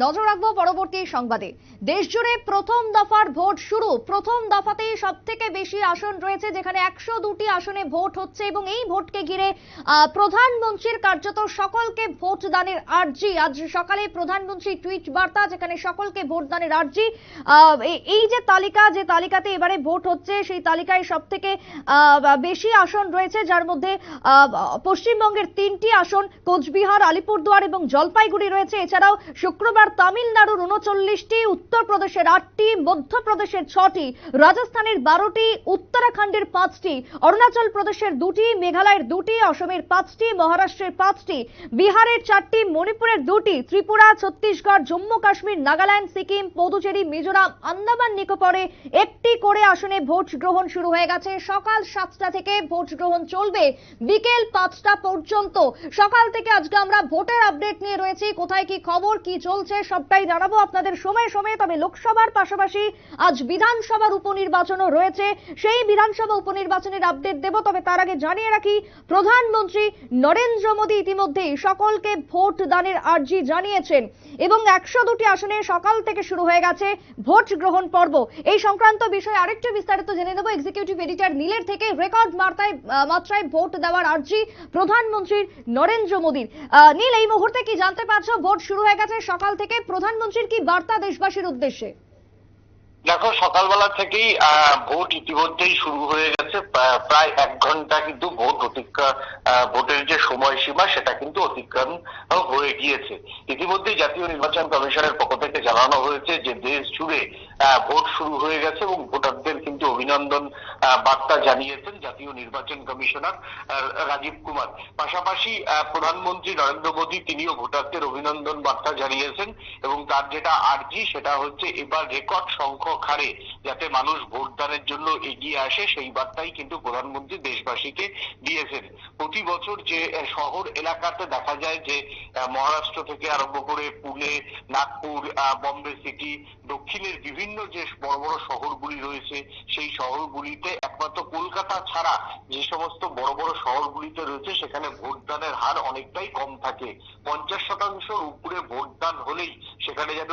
নজর রাখব পরবর্তী সংবাদে। দেশ জুড়ে প্রথম দফার ভোট শুরু। প্রথম দফাতেই সব থেকে বেশি আসন রয়েছে, যেখানে একশো দুটি আসনে ভোট হচ্ছে এবং এই ভোটকে ঘিরে প্রধানমন্ত্রীর কার্যত সকলকে ভোট দানের আর্জি। আজ সকালে প্রধানমন্ত্রী টুইট বার্তা, যেখানে সকলকে ভোট দানের আর্জি এই- যে তালিকা, যে তালিকাতে এবারে ভোট হচ্ছে, সেই তালিকায় সব থেকে বেশি আসন রয়েছে, যার মধ্যে পশ্চিমবঙ্গের তিনটি আসন, কোচবিহার, আলিপুরদুয়ার এবং জলপাইগুড়ি রয়েছে। এছাড়াও শুক্রবার তামিলনাড়ুর উনচল্লিশটি, উত্তরপ্রদেশের আটটি, মধ্যপ্রদেশের ছটি, রাজস্থানের বারোটি, উত্তরাখণ্ডের পাঁচটি, অরুণাচল প্রদেশের দুটি, মেঘালয়ের দুটি, অসমের পাঁচটি, মহারাষ্ট্রের পাঁচটি, বিহারের চারটি, মণিপুরের দুটি, ত্রিপুরা, ছত্তিশগড়, জম্মু, কাশ্মীর, নাগাল্যান্ড, সিকিম, পদুচেরি, মিজোরাম, আন্দামান নিকোবরে একটি করে আসনে ভোট গ্রহণ শুরু হয়ে গেছে। সকাল সাতটা থেকে ভোট গ্রহণ চলবে বিকেল পাঁচটা পর্যন্ত। সকাল থেকে আজকে আমরা ভোটের আপডেট নিয়ে রয়েছি। কোথায় কি খবর, কি চলছে সবটাই জানাব আপনাদের সময়ে সময়ে, তবে লোকসভার পাশাপাশি আজ বিধানসভার উপনির্বাচনও রয়েছে। সেই বিধানসভা উপনির্বাচনের আপডেট দেব, তবে তার আগে জানিয়ে রাখি, প্রধানমন্ত্রী নরেন্দ্র মোদী ইতিমধ্যেই সকলকে ভোট দানের আর্জি জানিয়েছেন এবং একশো দুটি আসনে সকাল থেকে শুরু হয়ে গেছে ভোট গ্রহণ পর্ব। এই সংক্রান্ত বিষয়ে আরেকটু বিস্তারিত জেনে নেব। এক্সিকিউটিভ এডিটর নীলের থেকে রেকর্ড মাত্রায় মাত্রায় ভোট দেওয়ার আর্জি প্রধানমন্ত্রীর নরেন্দ্র মোদীর। নীল, এই মুহূর্তে কি জানতে পারছ? ভোট শুরু হয়ে গেছে সকাল থেকে প্রধানমন্ত্রীর কি বার্তা দেশবাসীর উদ্দেশ্যে? দেখো, সকালবেলা থেকেই ভোট ইতিমধ্যেই শুরু হয়ে গেছে। প্রায় এক ঘণ্টা কিন্তু ভোট অতিক্রম ভোটের যে সময়সীমা, সেটা কিন্তু অতিক্রম হয়ে গিয়েছে। ইতিমধ্যেই জাতীয় নির্বাচন কমিশনের পক্ষ থেকে জানানো হয়েছে যে, দেশ জুড়ে ভোট শুরু হয়ে গেছে এবং ভোটারদের কিন্তু অভিনন্দন বার্তা জানিয়েছেন জাতীয় নির্বাচন কমিশনার রাজীব কুমার। পাশাপাশি প্রধানমন্ত্রী নরেন্দ্র মোদী, তিনিও ভোটারদের অভিনন্দন বার্তা জানিয়েছেন এবং তার যেটা আর্জি, সেটা হচ্ছে এবার রেকর্ড সংখ্যক হারে যাতে মানুষ ভোটদানের জন্য এগিয়ে আসে, সেই বার্তাই কিন্তু প্রধানমন্ত্রী দেশবাসীকে দিয়েছেন। প্রতি বছর যে শহর এলাকাতে দেখা যায় যে মহারাষ্ট্র থেকে আরম্ভ করে পুনে, নাগপুর বম্বে সিটি, দক্ষিণের বিভিন্ন যে বড় বড় শহরগুলি রয়েছে, সেই শহরগুলিতে একমাত্র কলকাতা ছাড়া যে সমস্ত বড় বড় শহরগুলিতে রয়েছে, সেখানে ভোটদানের হার অনেকটাই কম থাকে। পঞ্চাশ শতাংশের উপরে ভোটদান হলেই সেখানে যেন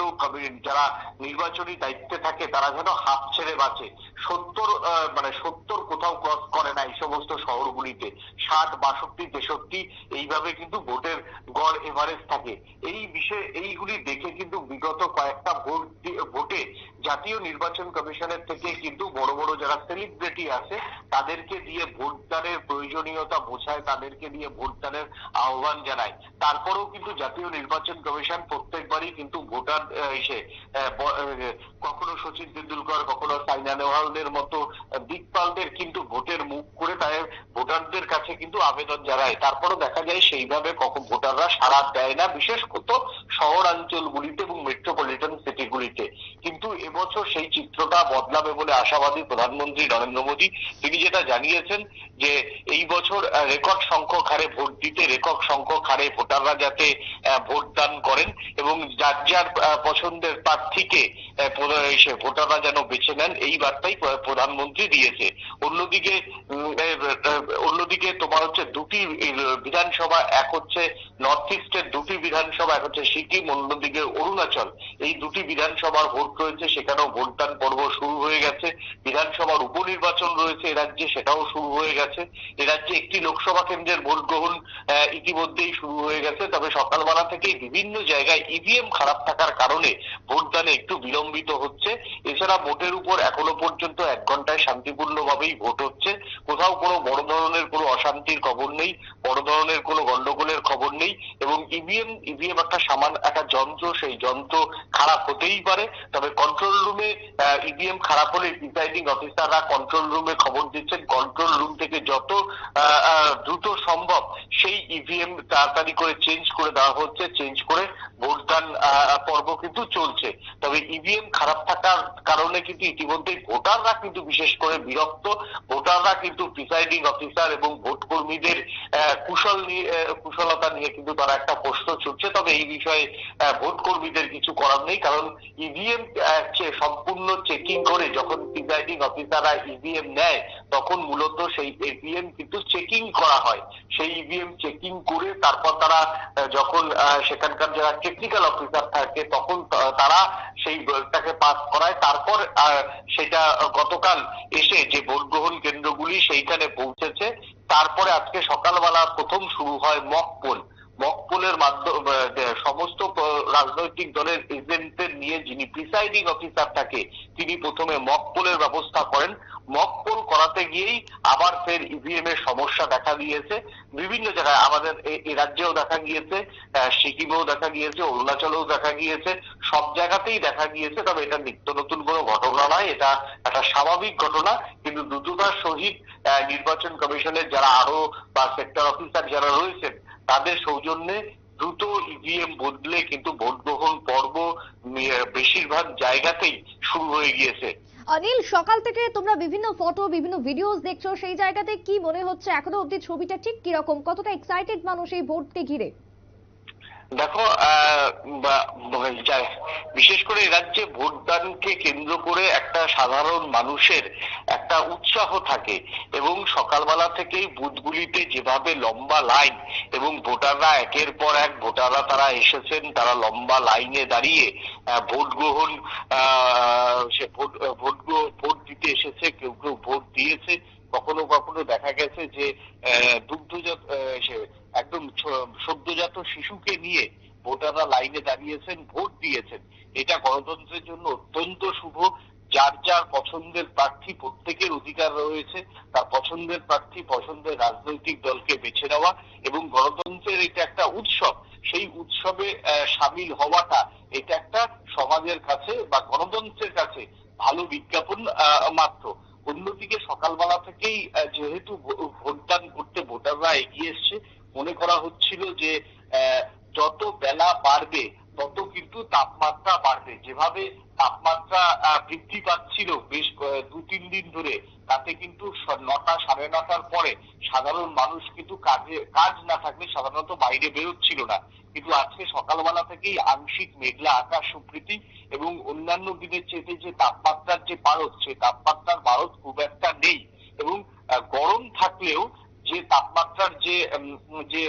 যারা নির্বাচনী দায়িত্বে থাকে তারা যেন হাত ছেড়ে বাঁচে। সত্তর মানে সত্তর কোথাও ক্রস করে না এই সমস্ত শহরগুলিতে। ষাট, বাষট্টি, তেষট্টি, এইভাবে কিন্তু ভোটের গড় এভারেজ থাকে। এই বিষয়ে, এইগুলি দেখে কিন্তু বিগত কয়েকটা ভোট ভোটে জাতীয় নির্বাচন কমিশনের থেকে কিন্তু বড় বড় যারা সেলিব্রিটি আছে, তাদেরকে দিয়ে ভোটদানের প্রয়োজনীয়তা বোঝায়, তাদেরকে দিয়ে ভোটদানের আহ্বান জানায়। তারপরেও কিন্তু জাতীয় নির্বাচন কমিশন প্রত্যেকবারই কিন্তু ভোটার এসে কখনো সচিন তেন্ডুলকর কখনো সাইনা নেওয়ালদের মতো দিকপালদের কিন্তু ভোটের মুখ করে তাদের ভোটারদের কাছে কিন্তু আবেদন জানায়। তারপরও দেখা যায় সেইভাবে কখন ভোটাররা সাড়া দেয় না, বিশেষ কত শহরাঞ্চলগুলিতে এবং মেট্রোপলিটন সিটিগুলিতে সেই চিত্রটা বদলাবে বলে আশাবাদী প্রধানমন্ত্রী নরেন্দ্র মোদী। তিনি যেটা জানিয়েছেন যে এই বছর রেকর্ড সংখ্যক হারে ভোট দিতে রেকর্ড সংখ্যক হারে ভোটাররা যাতে আহ, ভোটদান করেন এবং যার যার পছন্দের প্রার্থীকে ভোটাররা যেন বেছে নেন এই বার্তাই প্রধানমন্ত্রী দিয়েছে। অন্যদিকে অন্যদিকে তোমার হচ্ছে দুটি বিধানসভা এক হচ্ছে নর্থ ইস্টের দুটি বিধানসভা এক হচ্ছে সিকিম অন্যদিকে অরুণাচল। এই দুটি বিধানসভার ভোট রয়েছে সেখানেও ভোটদান পর্ব শুরু হয়ে গেছে, বিধানসভার উপনির্বাচন রয়েছে এ রাজ্যে সেটাও শুরু হয়ে গেছে। এ রাজ্যে একটি লোকসভা কেন্দ্রের ভোট গ্রহণ ইতিমধ্যেই শুরু হয়ে গেছে। তবে সকালবেলা থেকেই বিভিন্ন জায়গায় ইভিএম খারাপ থাকার কারণে ভোটদানে একটু বিলম্বিত হচ্ছে। এছাড়া ভোটের উপর এখনও পর্যন্ত এক ঘন্টায় শান্তিপূর্ণভাবেই ভোট হচ্ছে। কোথাও কোনো বড় ধরনের কোনো অশান্তির খবর নেই। বড় ধরনের কোনো গন্ডগোলের খবর নেই এবং ইভিএম ইভিএম একটা সামান একটা যন্ত্র, সেই যন্ত্র খারাপ হতেই পারে। তবে কন্ট্রোল রুমে ইভিএম খারাপ হলে প্রিসাইডিং অফিসাররা কন্ট্রোল রুমে খবর দিচ্ছেন। কন্ট্রোল রুম থেকে যত দ্রুত সম্ভব সেই ইভিএম তাড়াতাড়ি করে চেঞ্জ করে দেওয়া হচ্ছে। চেঞ্জ করে ভোটদান পর্ব কিন্তু চলছে। তবে ইভিএম খারাপ থাকার কারণে কিন্তু ইতিমধ্যেই ভোটাররা কিন্তু বিশেষ করে বিরক্ত। ভোটাররা কিন্তু প্রিসাইডিং অফিসার এবং ভোট কর্মীদের কুশল কুশলতা নিয়ে কিন্তু তারা একটা প্রশ্ন ছুটছে। তবে এই বিষয়ে ভোট কর্মীদের কিছু করার নেই, কারণ ইভিএম সম্পূর্ণ চেকিং করে যখন প্রিসাইডিং অফিসাররা ইভিএম নেয় তখন মূলত সেই ইভিএম কিন্তু চেকিং করা হয়। সেই ইভিএম চেকিং করে তারপর তারা যখন সেখানকার যারা টেকনিক্যাল অফিসার থাকে, তখন তারা সেই ভোটটাকে পাস করায়। তারপর সেটা গতকাল এসে যে ভোট গ্রহণ কেন্দ্রগুলি সেইখানে পৌঁছেছে। তারপরে আজকে সকালবেলা প্রথম শুরু হয় মক পোল মক পোলের মাধ্যমে সমস্ত রাজনৈতিক দলের এজেন্টদের নিয়ে যিনি প্রিসাইডিং অফিসার থাকে, তিনি প্রথমে মক পোলের ব্যবস্থা করেন। মক পোল করাতে গিয়েই আবার ফের ইভিএম এর সমস্যা দেখা দিয়েছে। বিভিন্ন জায়গায় আমাদের এ রাজ্যেও দেখা গিয়েছে সিকিমেও দেখা গিয়েছে, অরুণাচলেও দেখা গিয়েছে। সব জায়গাতেই দেখা গিয়েছে, তবে এটা নিত্য নতুন কোনো ঘটনা নয়। এটা একটা স্বাভাবিক ঘটনা। কিন্তু দ্রুততার সহিত নির্বাচন কমিশনের যারা আরও বা সেক্টর অফিসার যারা রয়েছেন তাদের সৌজন্যে দ্রুত ইভিএম বদলে কিন্তু ভোট গ্রহণ পর্ব বেশিরভাগ জায়গাতেই শুরু হয়ে গিয়েছে। অনিল সকাল থেকে তোমরা বিভিন্ন ফটো বিভিন্ন ভিডিওস দেখছ সেই জায়গাতে কি মনে হচ্ছে এখনও অবধি ছবিটা ঠিক কীরকম? কতটা এক্সাইটেড মানুষ এই ভোটকে ঘিরে? দেখো বিশেষ করে রাজ্যে ভোটদানকে কেন্দ্র করে একটা সাধারণ মানুষের একটা উৎসাহ থাকে এবং সকালবেলা থেকেই বুথগুলিতে যেভাবে লম্বা লাইন এবং ভোটাররা একের পর এক, ভোটাররা তারা এসেছেন, তারা লম্বা লাইনে দাঁড়িয়ে ভোট গ্রহণ সে ভোট ভোট ভোট দিতে এসেছে, কেউ কেউ ভোট দিয়েছে। কখনো কখনো দেখা গেছে যে দুগ্ধজাত একদম সদ্যজাত শিশুকে নিয়ে ভোটাররা লাইনে দাঁড়িয়েছেন, ভোট দিয়েছেন। এটা গণতন্ত্রের জন্য অত্যন্ত শুভ যার যার পছন্দের প্রার্থী প্রত্যেকের অধিকার রয়েছে, তার পছন্দের প্রার্থী, পছন্দের রাজনৈতিক দলকে বেছে নেওয়া এবং গণতন্ত্রের এটা একটা উৎসব। সেই উৎসবে সামিল হওয়াটা এটা একটা সমাজের কাছে বা গণতন্ত্রের কাছে ভালো বিজ্ঞাপন মাত্র। অন্যদিকে সকালবেলা থেকেই যেহেতু ভোটদান করতে ভোটাররা এগিয়ে এসছে, মনে করা হচ্ছিল যে যত বেলা বাড়বে তত কিন্তু তাপমাত্রা বাড়বে। যেভাবে তাপমাত্রা বৃদ্ধি পাচ্ছিল বেশ দু তিন দিন ধরে, তাতে কিন্তু নটা, সাড়ে নটার পরে সাধারণ মানুষ কিন্তু কাজে, কাজ না থাকলে সাধারণত বাইরে বেরোচ্ছিল না। কিন্তু আজকে সকালবেলা থেকেই আংশিক মেঘলা আকাশ সুপ্রীতি এবং অন্যান্য দিনের চেয়ে যে তাপমাত্রার যে পারদ সে তাপমাত্রার পারদ খুব একটা নেই এবং গরম থাকলেও যে তাপমাত্রার যে যে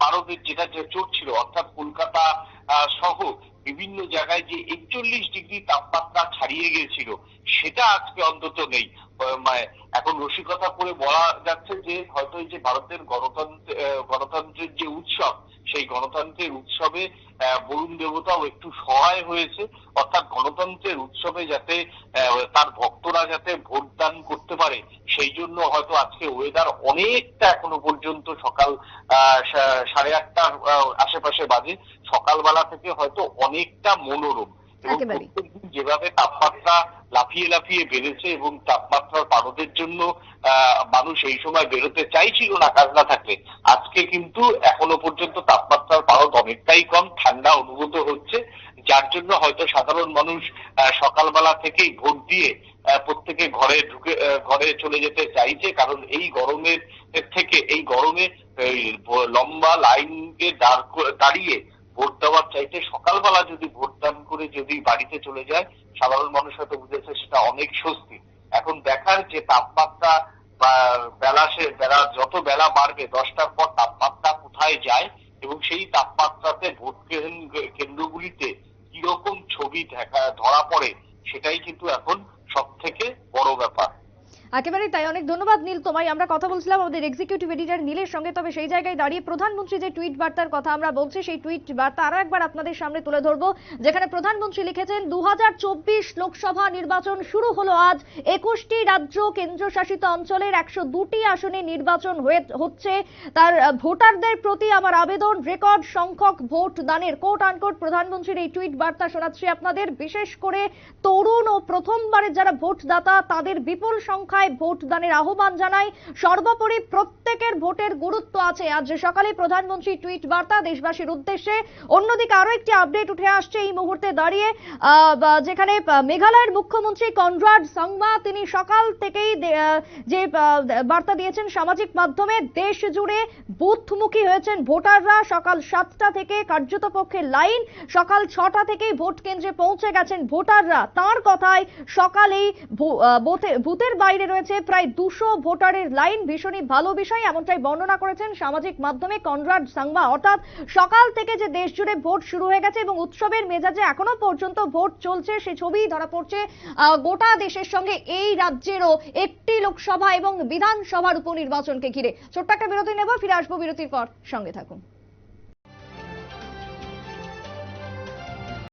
পারদের যেটা চড়ছিল অর্থাৎ কলকাতা সহ বিভিন্ন জায়গায় যে একচল্লিশ ডিগ্রি তাপমাত্রা ছাড়িয়ে গিয়েছিল, সেটা আজকে অন্তত নেই। মানে এখন রসিকতা করে বলা যাচ্ছে যে হয়তো এই যে ভারতের গণতন্ত্র গণতন্ত্রের যে উৎসব, সেই গণতন্ত্রের উৎসবে বরুণ দেবতাও একটু সহায় হয়েছে। অর্থাৎ গণতন্ত্রের উৎসবে যাতে তার ভক্তরা যাতে ভোটদান করতে পারে, সেই জন্য হয়তো আজকে ওয়েদার অনেকটা এখনও পর্যন্ত সকাল সাড়ে আটটার আশেপাশে বাজে। সকালবেলা থেকে হয়তো অনেকটা মনোরম। যেভাবে তাপমাত্রা লাফিয়ে লাফিয়ে বেড়েছে এবং তাপমাত্রার পারদের জন্য মানুষ এই সময় বেরোতে চাইছিল না কাজ না থাকলে আজকে কিন্তু এখনও পর্যন্ত তাপমাত্রার পারদ অনেকটাই কম ঠান্ডা অনুভূত হচ্ছে যার জন্য হয়তো সাধারণ মানুষ সকালবেলা থেকেই ভোট দিয়ে প্রত্যেকে ঘরে ঢুকে ঘরে চলে যেতে চাইছে কারণ এই গরমের থেকে এই গরমে লম্বা লাইনকে দাঁড় করে- দাঁড়িয়ে ভোট দেওয়ার চাইতে সকালবেলা যদি ভোট ভোটদান করে যদি বাড়িতে চলে যায়, সাধারণ মানুষ হয়তো বুঝেছে সেটা অনেক স্বস্তি। এখন দেখার যে তাপমাত্রা বেলা সে, বেলা যত বেলা বাড়বে, দশটার পর তাপমাত্রা কোথায় যায় এবং সেই তাপমাত্রাতে ভোট কেন্দ্র- কেন্দ্রগুলিতে কীরকম ছবি দেখা, ধরা পড়ে, সেটাই কিন্তু এখন সব থেকে বড় ব্যাপার। একেবারেই তাই। অনেক ধন্যবাদ, নীল। তোমায় আমরা কথা বলছিলাম আমাদের এক্সিকিউটিভ এডিটর নীলের সঙ্গে, তবে সেই জায়গায় দাঁড়িয়ে প্রধানমন্ত্রী যে টুইট বার্তার কথা আমরা বলছি, সেই টুইট বার্তা আরও একবার আপনাদের সামনে তুলে ধরবো, যেখানে প্রধানমন্ত্রী লিখেছেন দু হাজার চব্বিশ লোকসভা নির্বাচন শুরু হলো আজ। একুশটি রাজ্য কেন্দ্রশাসিত অঞ্চলের একশো দুটি আসনে নির্বাচন হয়ে, হচ্ছে। তার ভোটারদের প্রতি আমার আবেদন, রেকর্ড সংখ্যক ভোট দানের। কোট আনকোট প্রধানমন্ত্রীর এই টুইট বার্তা শোনাচ্ছি আপনাদের। বিশেষ করে তরুণ ও প্রথমবারের যারা ভোটদাতা, তাদের বিপুল সংখ্যায় ভোট দানের আহ্বান জানায়। সর্বোপরি প্রত্যেকের ভোটের গুরুত্ব আছে। আজ সকালে প্রধানমন্ত্রী টুইট বার্তা দেশবাসীর উদ্দেশ্যে অন্যদিকে আরও একটি আপডেট উঠে আসছে এই মুহূর্তে দাঁড়িয়ে। যেখানে মেঘালয়ের মুখ্যমন্ত্রী কনরাড সাংমা তিনি সকাল থেকেই যে বার্তা দিয়েছেন সামাজিক মাধ্যমে, দেশ জুড়ে বুথমুখী হয়েছেন ভোটাররা। সকাল সাতটা থেকে কার্যত পক্ষে লাইন, সকাল ছটা থেকেই ভোট কেন্দ্রে পৌঁছে গেছেন ভোটাররা। তার কথায় সকালেই বুথের বাইরে রয়েছে প্রায় দুশো ভোটারের লাইন। ভীষণই ভালো বিষয়, এমনটাই বর্ণনা করেছেন সামাজিক মাধ্যমে কনরাড সাংমা। অর্থাৎ সকাল থেকে যে দেশ জুড়ে ভোট শুরু হয়ে গেছে এবং উৎসবের মেজাজে এখনও পর্যন্ত ভোট চলছে, সে ছবি ধরা পড়ছে গোটা দেশের সঙ্গে এই রাজ্যেরও একটি লোকসভা এবং বিধানসভার উপনির্বাচনকে ঘিরে। ছোট্ট একটা বিরতি নেব, ফিরে আসব বিরতির পর। সঙ্গে থাকুন।